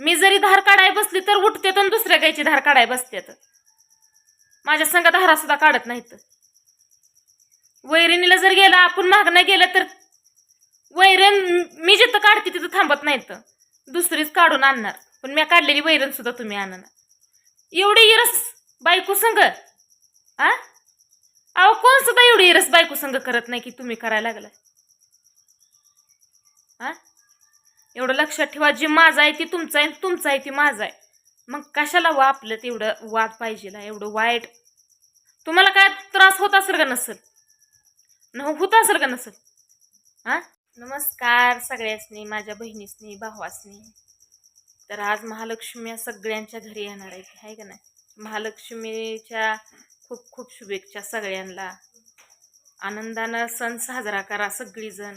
मी जरी धार काढाय बसली तर उठते तर दुसऱ्या गायची धार काढाय बसते माझ्या संघ धारा सुद्धा काढत नाहीत. वैरणीला जर गेला आपण मागणं गेलं तर वैरण मी जिथं काढते तिथं थांबत नाहीत. दुसरीच काढून आणणार. पण मी काढलेली वैरण सुद्धा तुम्ही आणणार. एवढी इरस बायको संग आ? अहो कोण सुद्धा एवढी इरस बायको संग करत नाही की तुम्ही करायला लागलाय. हा एवढं लक्षात ठेवा जे माझं आहे ते तुमचं आहे तुमचा तुमचं आहे ते माझं आहे. मग कशाला वा आपलं तेवढं वाद पाहिजेला एवढं वाईट? तुम्हाला काय त्रास होत असेल का नसेल? न होत असेल का नसेल? हा? नमस्कार सगळ्यासनी माझ्या बहिणीसनी भावासनी. तर आज महालक्ष्मी सगळ्यांच्या घरी येणार आहे आहे का नाही? महालक्ष्मीच्या खूप खूप शुभेच्छा सगळ्यांना. आनंदानं सण साजरा करा सगळीजण.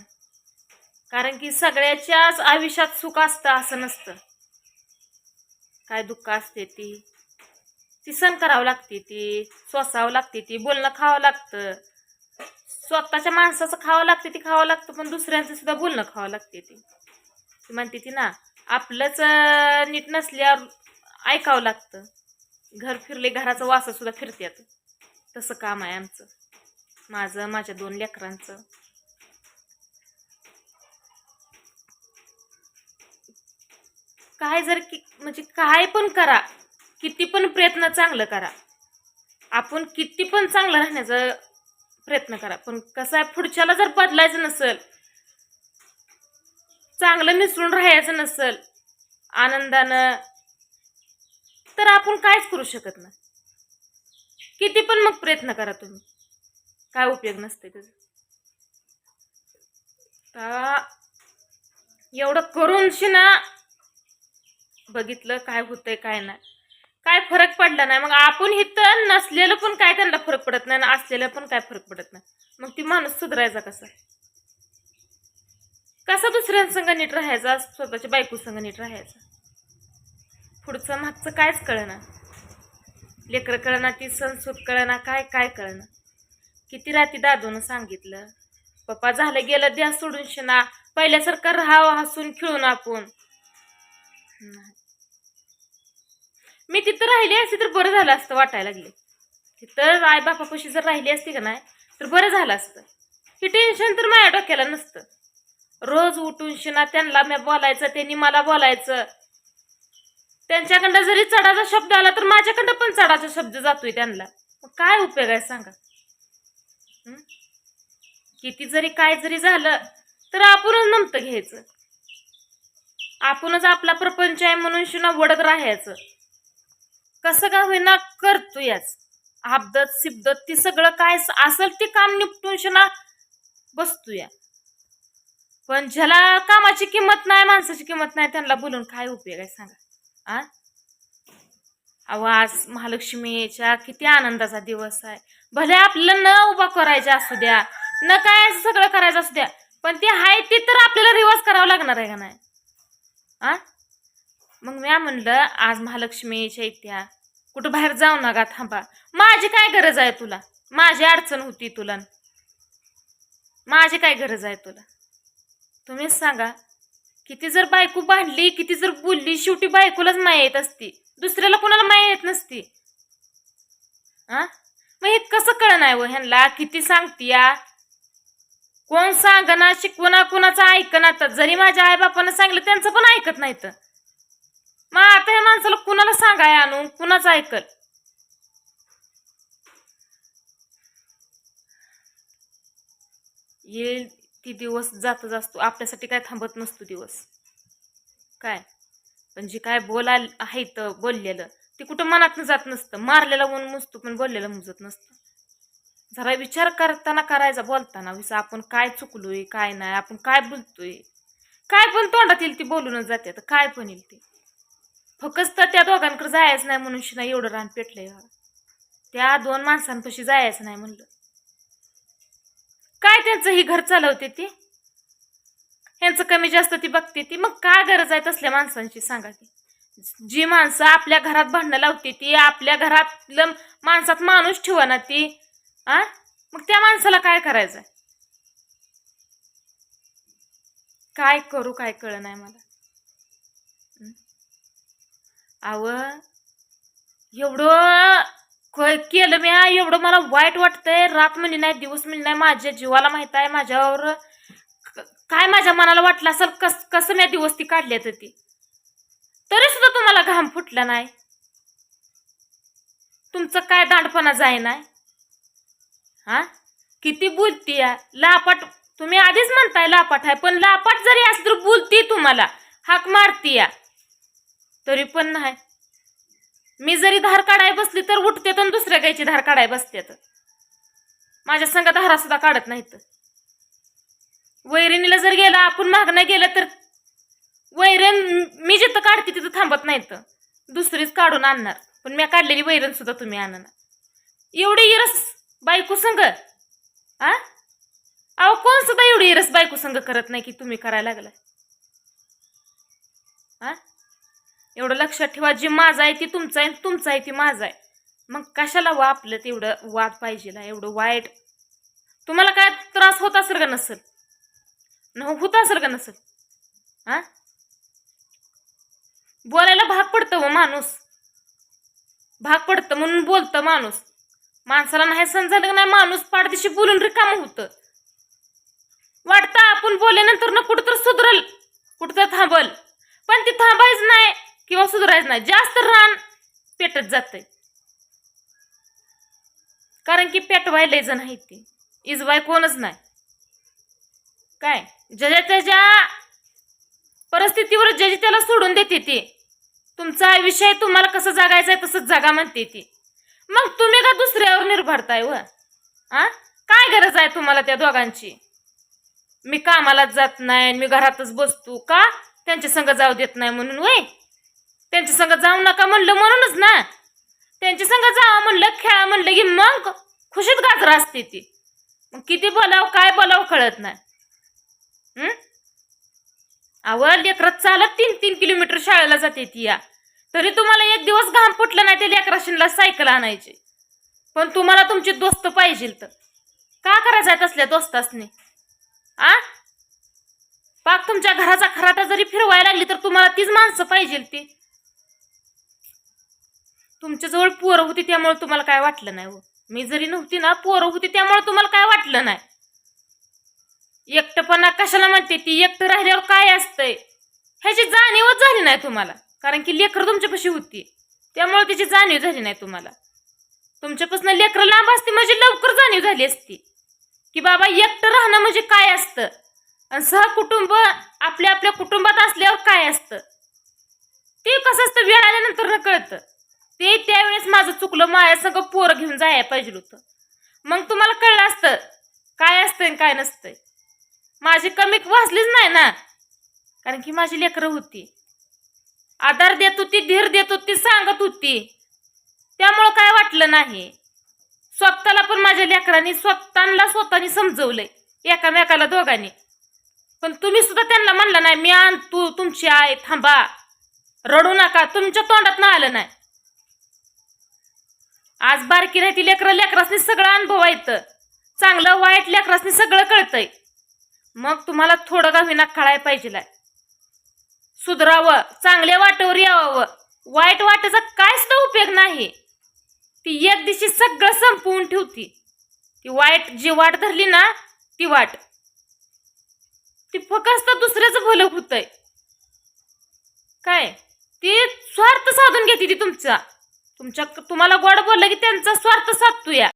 कारण की सगळ्याच्याच आयुष्यात सुख असतं असं नसतं. काय दुःख असते ती? ती सण करावं लागते ती सोसावं लागते ती बोलणं खावं लागतं. स्वतःच्या माणसाचं खावं लागते ती खावं लागतं पण दुसऱ्यांचं सुद्धा बोलणं खावं लागते ती. ती म्हणते ती ना आपलंच नीट नसल्यावर ऐकावं लागतं. घर फिरले घराचं वासं सुद्धा फिरत्यात. तसं काम आहे आमचं. माझं माझ्या दोन लेकरांचं. काय जर की म्हणजे काय पण करा किती पण प्रयत्न चांगलं करा. आपण किती पण चांगलं राहण्याचा प्रयत्न करा पण कसं आहे पुढच्याला जर बदलायचं नसेल चांगलं मिसळून राहायचं नसेल आनंदानं तर आपण काहीच करू शकत नाही. किती पण मग प्रयत्न करा तुम्ही. काय उपयोग नसते त्याचा. एवढं करून ना बघितलं काय होतंय काय नाही. काय फरक पडला नाही. मग आपण इथं नसलेलं पण काय त्यांना फरक पडत नाही आणि असलेलं पण काय फरक पडत नाही. मग ती माणूस सुधरायचा कसा? कसा दुसऱ्यांसंग नीट राहायचा? स्वतःच्या बायको संग नीट राहायचा? पुढचं मागचं कायच कळना. लेकरं कळना ती संस्कृत कळना काय काय कळना. किती राती दादून सांगितलं पप्पा झालं गेलं द्या सोडून शिना. पहिल्यासारखं राहावं हसून खेळून आपण. नाही. मी तिथं राहिली असती तर बरं झालं असतं वाटायला लागले. तिथं आई बापापाशी जर राहिली असती का नाही तर बरं झालं असतं. हे टेन्शन तर माझ्या डोक्याला नसतं. रोज उठून शिना त्यांना मी बोलायचं त्यांनी मला बोलायचं. त्यांच्याकडं जरी चढाचा शब्द आला तर माझ्याकडं पण चढाचा शब्द जातोय त्यांना. मग काय उपयोग आहे सांगा? किती जरी काय जरी झालं तर आपणच नमतं घ्यायचं. आपणच आपला प्रपंच आहे म्हणून शिना वडत राहायचं. कसं का होईना करतो याच आपदत सिबदत ती सगळं काय असेल ते काम निपटून शना बसतोया. पण ज्याला कामाची किंमत नाही माणसाची किंमत नाही त्यांना बोलून काय उपयोग आहे सांगा. आ? आवाज महालक्ष्मीच्या किती आनंदाचा दिवस आहे. भले आपल्याला न उभा करायचा असू द्या न काय असं सगळं करायचं असू द्या पण ते आहे ते तर आपल्याला रिवाज करावं लागणार आहे का नाही? आ? मग मी म्हणलं आज महालक्ष्मीच्या इत्या कुठं बाहेर जाऊ नका थांबा. माझी काय गरज आहे तुला? माझी अडचण होती तुला. माझी काय गरज आहे तुला? तुम्हीच सांगा. किती जर बायको बांधली किती जर बोलली शेवटी बायकोलाच माया येत असती. दुसऱ्याला कोणाला माया येत नसती. हा मग हे कसं कळण आहे हो व ह्यांना? किती सांगतीया? कोण सांगना शिकवना कुणाचं ऐकना तर जरी माझ्या आईबापानं सांगितलं त्यांचं पण ऐकत नाही तर मग आता या माणसाला कुणाला सांगाय आणू? कुणाचं ऐकल? येईल ती दिवस जातच असतो. आपल्यासाठी काय थांबत नसतो दिवस. काय? पण जे काय बोला आहे तर बोललेलं ते कुठं मनातनं जात नसतं. मारलेलं ऊन मुजतो पण बोललेलं मुजत नसतं. जरा विचार करताना करायचा बोलताना. विसा आपण काय चुकलोय काय नाही आपण काय बोलतोय? काय पण तोंडात येईल ती बोलूनच जाते. तर काय पण येईल ते. फक्त त्या दोघांकडे जायचं नाही म्हणून शिना एवढं रान पेटलंय. त्या दोन माणसांपाशी जायचं नाही म्हणलं. काय त्यांचं ही घर चालवते ती? यांचं कमी जास्त ती बघते ती. मग काय गरज आहे तसल्या माणसांची सांगा ती जी माणसं आपल्या घरात भांडणं लावते ती आपल्या घरातलं माणसात माणूस ठेवा ना ती आ? मग त्या माणसाला काय करायचंय? काय करू काय कळ नाही मला. आव एवढं केलं मी एवढं मला वाईट वाटतंय. रात म्हणे नाही दिवस म्हणे नाही माझ्या जीवाला माहीत आहे माझ्यावर काय माझ्या मनाला वाटलं असेल कस कसं मी दिवस ती काढल्यात तर ती? तरी सुद्धा तुम्हाला घाम फुटला नाही. तुमचं काय दांडपणा जाय नाही हा? किती बोलती या. लापाट तुम्ही आधीच म्हणताय लापाट आहे पण लापाट जरी असली तर बोलती तुम्हाला. हाक मारती या. तरी पण नाही. मी जरी धार काढाय बसली तर उठते तर दुसऱ्या गायची धार काढाय बसते तर माझ्या संघ धारा सुद्धा काढत नाहीत. वैरणीला जर गेला आपण मागणं गेलं तर वैरण मी जिथं काढते तिथं थांबत नाहीत. दुसरीच काढून आणणार. पण मी काढलेली वैरण सुद्धा तुम्ही आणणार. एवढी इरस बायको संग आ? अहो कोण सुद्धा एवढी इरस बायको संग करत नाही की तुम्ही करायला लागलाय? आ? एवढं लक्षात ठेवा जे माझा आहे ती तुमचं आहे तुमचा तुमचं आहे ती माझा आहे. मग कशाला वा आपलं तेवढं वाद पाहिजेला एवढं वाईट? तुम्हाला काय त्रास होत असेल का नसेल? न होत असेल का नसेल? हा? बोलायला भाग पडतं व माणूस. भाग पडतं म्हणून बोलतं माणूस. माणसाला नाही सण झालं का नाही माणूस पाडदिशी बोलून रिकाम होतं. वाटतं आपण बोलल्यानंतर ना कुठं तर सुधरल कुठं तर थांबल. पण ती थांबायच नाही. किंवा सुधारायचं नाही. जास्त रान पेटत जातंय. कारण की पेटवाय लय जण आहेत ती. इजवाय कोणच नाही. काय? ज्याच्या त्याच्या परिस्थितीवर ज्याची त्याला सोडून देते ते. तुमचा विषय तुम्हाला कसं जगायचं आहे तसंच जगा म्हणते ती. मग तुम्ही का दुसऱ्यावर निर्भरताय व? आ? काय गरज आहे तुम्हाला त्या दोघांची? मी कामालाच जात नाही मी घरातच बसतो. का? त्यांच्या संग जाऊ देत नाही म्हणून वय? त्यांच्या संग जाऊ नका म्हणलं म्हणूनच ना. त्यांच्या संग जावा म्हणलं खेळा म्हणलं की मग खुशीत गाजरा असते ती. मग किती बोलाव काय बोलाव कळत नाही. हं? आवड लेकरात चालत तीन तीन किलोमीटर शाळेला जाते ती या. तरी तुम्हाला एक दिवस घाम फुटलं नाही ते लेकराशीनला सायकल आणायची. पण तुम्हाला तुमचे दोस्त पाहिजे तर. का करायचं आहे दोस्तासनी? आ? पाक तुमच्या घराचा खराटा जरी फिरवायला लागली तर तुम्हाला तीच माणसं पाहिजे ती. तुमच्याजवळ पोरं होती त्यामुळे तुम्हाला काय वाटलं नाही हो. मी जरी नव्हती ना पोरं होती त्यामुळे तुम्हाला काय वाटलं नाही. एकटपणा कशाला म्हणते ती? एकटं राहिल्यावर काय असतंय? ह्याची जाणीवच झाली नाही तुम्हाला. कारण की लेकरं तुमच्यापाशी होती. त्यामुळे त्याची जाणीव झाली नाही तुम्हाला. तुमच्यापासून लेकरं लांब असते म्हणजे लवकर जाणीव झाली असती. की बाबा एकटं राहणं म्हणजे काय असतं? आणि सहकुटुंब आपल्या आपल्या कुटुंबात असल्यावर काय असतं? ते कसं असतं? वेळ आल्यानंतर न कळतं. ते त्यावेळेस माझं चुकलं माझ्या सगळं पोरं घेऊन जायला पाहिजे होतं. मग तुम्हाला कळलं असतं काय असतंय आणि काय नसतंय. माझी कमी वाचलीच नाही ना कारण की माझी लेकरं होती. आधार देत होती धीर देत होती सांगत होती. त्यामुळं काय वाटलं नाही. स्वतःला पण माझ्या लेकरांनी स्वतःला स्वतःनी समजवलंय एकामेकाला दोघांनी. पण तुम्ही सुद्धा त्यांना म्हणलं नाही मी आण तू तुमची आई थांबा. रडू नका तुमच्या तोंडात ना आलं नाही. आज बारकी राहती लेकरं लेकरासनी सगळं अनुभव येतं चांगलं वाईट लेकरासनी सगळं कळतंय. मग तुम्हाला थोडं का विना कळायला पाहिजे सुधरावं चांगल्या वाटेवर यावावं वाईट वाटेचा काय सुद्धा उपयोग नाही. ती एक दिवशी सगळं संपवून ठेवती. ती वाईट जी वाट धरली ना ती वाट. ती फक्त दुसऱ्याचं भलं होतंय. काय? ती स्वार्थ साधून घेते ती तुमचा. तुमच्या तुम्हाला गोड बोललं की त्यांचा स्वार्थ साधतो या